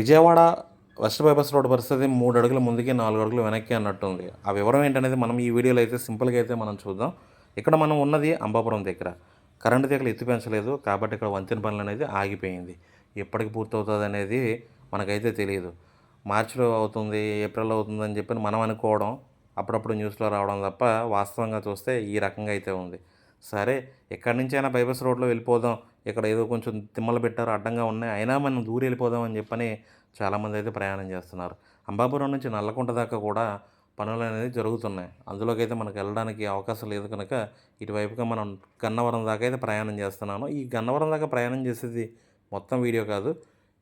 Vijayawada west bypass road పరిస్థితి మూడు అడుగులు ముందుకి నాలుగు అడుగులు వెనక్కి అన్నట్టుంది ఆ వివరం ఏంటనేది మనం ఈ వీడియోలో అయితే సింపుల్గా అయితే మనం చూద్దాం. ఇక్కడ మనం ఉన్నది అంబాపురం దగ్గర. కరెంటు తీగలు ఎత్తి పెంచలేదు కాబట్టి ఇక్కడ వంతెన పనులు అనేది ఆగిపోయింది. ఎప్పటికి పూర్తవుతుంది అనేది మనకైతే తెలియదు. మార్చిలో అవుతుంది ఏప్రిల్లో అవుతుంది అని చెప్పి మనం అనుకోవడం అప్పుడప్పుడు న్యూస్లో రావడం తప్ప వాస్తవంగా చూస్తే ఈ రకంగా అయితే ఉంది. సరే ఎక్కడి నుంచైనా బైపాస్ రోడ్లో వెళ్ళిపోదాం. ఇక్కడ ఏదో కొంచెం తిమ్మలు పెట్టారు అడ్డంగా ఉన్నాయి. అయినా మనం దూరి వెళ్ళిపోదామని చెప్పని చాలామంది అయితే ప్రయాణం చేస్తున్నారు. అంబాపురం నుంచి నల్లకుంట దాకా కూడా పనులు అనేది జరుగుతున్నాయి. అందులోకి అయితే మనకు వెళ్ళడానికి అవకాశం లేదు కనుక ఇటువైపుగా మనం గన్నవరం దాకా అయితే ప్రయాణం చేస్తున్నాను. ఈ గన్నవరం దాకా ప్రయాణం చేసేది మొత్తం వీడియో కాదు.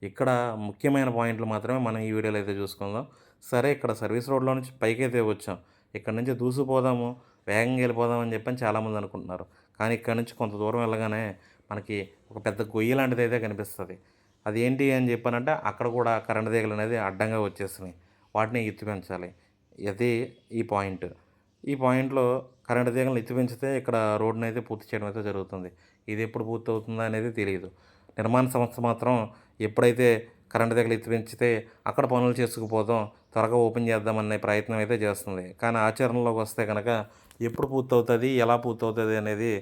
ఇక్కడ ముఖ్యమైన పాయింట్లు మాత్రమే మనం ఈ వీడియోలో అయితే చూసుకుందాం. సరే ఇక్కడ సర్వీస్ రోడ్లో నుంచి పైకి అయితే వచ్చాం. ఇక్కడ నుంచి దూసిపోదాము వేగంగా వెళ్ళిపోదాం అని చెప్పని చాలామంది అనుకుంటున్నారు. కానీ ఇక్కడ నుంచి కొంత దూరం వెళ్ళగానే మనకి ఒక పెద్ద గొయ్యి లాంటిది అయితే కనిపిస్తుంది. అది ఏంటి అని చెప్పానంటే అక్కడ కూడా కరెంట్ తీగలు అనేది అడ్డంగా వచ్చేసినాయి వాటిని ఎత్తి పెంచాలి. అది ఈ పాయింట్. ఈ పాయింట్లో కరెంట్ తీగలను ఎత్తి పెంచితే ఇక్కడ రోడ్ని అయితే పూర్తి చేయడం అయితే జరుగుతుంది. ఇది ఎప్పుడు పూర్తి అవుతుందా అనేది తెలియదు. నిర్మాణ సంస్థ మాత్రం ఎప్పుడైతే కరెంట్ తీగలు ఎత్తి పెంచితే అక్కడ పనులు చేసుకుపోదాం త్వరగా ఓపెన్ చేద్దామనే ప్రయత్నం అయితే చేస్తుంది. కానీ ఆచరణలోకి వస్తే కనుక ఎప్పుడు పూర్తవుతుంది ఎలా పూర్తవుతుంది అనేది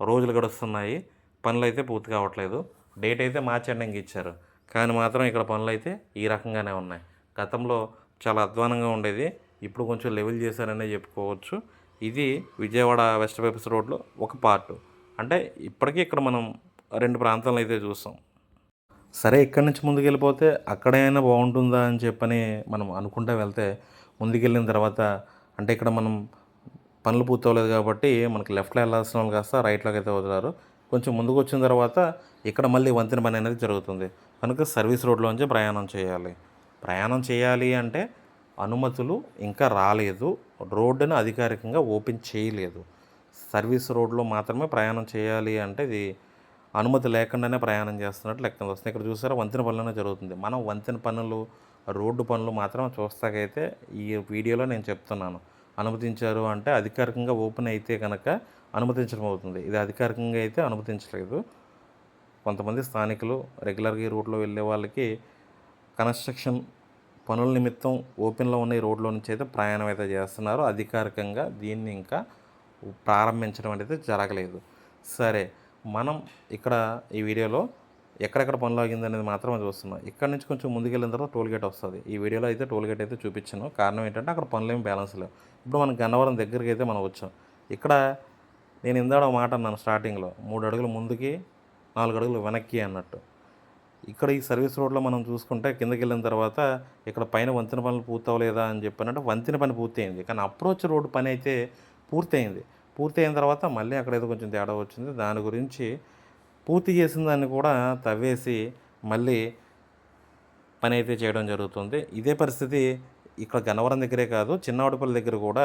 రోజులు గడుస్తున్నాయి. పనులు అయితే పూర్తి కావట్లేదు. డేట్ అయితే మార్చి ఎండింగ్ ఇచ్చారు. కానీ మాత్రం ఇక్కడ పనులు అయితే ఈ రకంగానే ఉన్నాయి. గతంలో చాలా అధ్వానంగా ఉండేది. ఇప్పుడు కొంచెం లెవెల్ చేశారనే చెప్పుకోవచ్చు. ఇది విజయవాడ వెస్ట్ పేపర్స్ రోడ్లో ఒక పార్ట్. అంటే ఇప్పటికీ ఇక్కడ మనం రెండు ప్రాంతాలను అయితే చూస్తాం. సరే ఇక్కడి నుంచి ముందుకెళ్ళిపోతే అక్కడైనా బాగుంటుందా అని చెప్పని మనం అనుకుంటూ వెళ్తే ముందుకెళ్ళిన తర్వాత అంటే ఇక్కడ మనం పనులు పూర్తవలేదు కాబట్టి మనకి లెఫ్ట్లో వెళ్ళాల్సిన వాళ్ళు కాస్త రైట్లోకి అయితే వదిలారు. కొంచెం ముందుకు వచ్చిన తర్వాత ఇక్కడ మళ్ళీ వంతెన పని అనేది జరుగుతుంది. కనుక సర్వీస్ రోడ్లోంచి ప్రయాణం చేయాలి. ప్రయాణం చేయాలి అంటే అనుమతులు ఇంకా రాలేదు. రోడ్డును అధికారికంగా ఓపెన్ చేయలేదు. సర్వీస్ రోడ్లో మాత్రమే ప్రయాణం చేయాలి అంటే ఇది అనుమతి లేకుండానే ప్రయాణం చేస్తున్నట్టు లెక్క వస్తుంది. ఇక్కడ చూసారా? వంతెన పనులనే జరుగుతుంది. మనం వంతెన పనులు రోడ్డు పనులు మాత్రం చూస్తాకైతే ఈ వీడియోలో నేను చెప్తున్నాను. అనుమతించారు అంటే అధికారికంగా ఓపెన్ అయితే కనుక అనుమతించడం అవుతుంది. ఇది అధికారికంగా అయితే అనుమతించలేదు. కొంతమంది స్థానికులు రెగ్యులర్గా ఈ రోడ్లో వెళ్ళే వాళ్ళకి కన్స్ట్రక్షన్ పనుల నిమిత్తం ఓపెన్లో ఉన్న ఈ రోడ్లో నుంచి అయితే ప్రయాణం అయితే చేస్తున్నారు. అధికారికంగా దీన్ని ఇంకా ప్రారంభించడం అనేది జరగలేదు. సరే మనం ఇక్కడ ఈ వీడియోలో ఎక్కడెక్కడ పనులు ఆగింది అనేది మాత్రమే చూస్తున్నాం. ఇక్కడ నుంచి కొంచెం ముందుకెళ్ళిన తర్వాత టోల్ గేట్ వస్తుంది. ఈ వీడియోలో అయితే టోల్ గేట్ అయితే చూపించాను. కారణం ఏంటంటే అక్కడ పనులు ఏమి బ్యాలెన్స్ లేవు. ఇప్పుడు మనం గన్నవరం దగ్గరికి అయితే మనం వచ్చాం. ఇక్కడ నేను ఇందాడ ఒక మాట అన్నాను స్టార్టింగ్లో మూడు అడుగులు ముందుకి నాలుగు అడుగులు వెనక్కి అన్నట్టు. ఇక్కడ ఈ సర్వీస్ రోడ్లో మనం చూసుకుంటే కిందకి వెళ్ళిన తర్వాత ఇక్కడ పైన వంతెన పనులు పూర్తవలేదా అని చెప్పినట్టు వంతెన పని పూర్తయింది. కానీ అప్రోచ్ రోడ్డు పని అయితే పూర్తయింది. పూర్తయిన తర్వాత మళ్ళీ అక్కడ ఏదో కొంచెం తేడా వచ్చింది. దాని గురించి పూర్తి చేసిన దాన్ని కూడా తవ్వేసి మళ్ళీ పని అయితే చేయడం జరుగుతుంది. ఇదే పరిస్థితి ఇక్కడ గన్నవరం దగ్గరే కాదు చిన్నవాడిపల్లి దగ్గర కూడా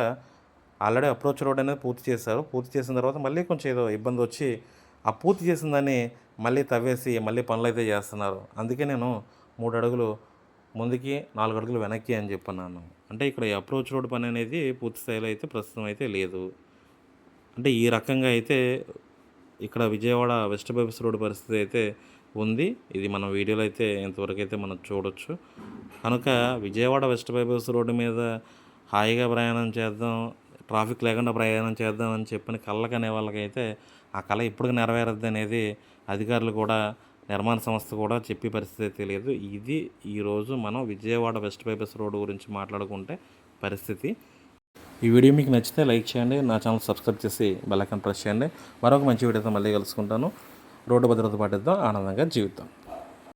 ఆల్రెడీ అప్రోచ్ రోడ్ అనేది పూర్తి చేశారు. పూర్తి చేసిన తర్వాత మళ్ళీ కొంచెం ఏదో ఇబ్బంది వచ్చి ఆ పూర్తి చేసిన దాన్ని మళ్ళీ తవ్వేసి మళ్ళీ పనులు అయితే చేస్తున్నారు. అందుకే నేను మూడు అడుగులు ముందుకి నాలుగు అడుగులు వెనక్కి అని చెప్పన్నాను. అంటే ఇక్కడ ఈ అప్రోచ్ రోడ్ పని అనేది పూర్తి స్థాయిలో అయితే ప్రస్తుతం అయితే లేదు. అంటే ఈ రకంగా అయితే ఇక్కడ విజయవాడ వెస్ట్ బైపాస్ రోడ్ పరిస్థితి అయితే ఉంది. ఇది మన వీడియోలో అయితే ఇంతవరకు అయితే మనం చూడొచ్చు. కనుక విజయవాడ వెస్ట్ బైపాస్ రోడ్డు మీద హాయిగా ప్రయాణం చేద్దాం ట్రాఫిక్ లేకుండా ప్రయాణం చేద్దాం అని చెప్పిన కళ్ళకు అనే వాళ్ళకైతే ఆ కళ ఇప్పుడు నెరవేరద్దు అనేది అధికారులు కూడా నిర్మాణ సంస్థ కూడా చెప్పే పరిస్థితి తెలియదు ఇది ఈరోజు మనం విజయవాడ వెస్ట్ బైపాస్ రోడ్డు గురించి మాట్లాడుకుంటే పరిస్థితి. ఈ వీడియో మీకు నచ్చితే లైక్ చేయండి నా ఛానల్ సబ్స్క్రైబ్ చేసి బెల్ ఐకాన్ ప్రెస్ చేయండి. మరొక మంచి వీడియోతో మళ్ళీ కలుసుకుంటాను. రోడ్డు భద్రత పాటిద్దాం ఆనందంగా జీవితం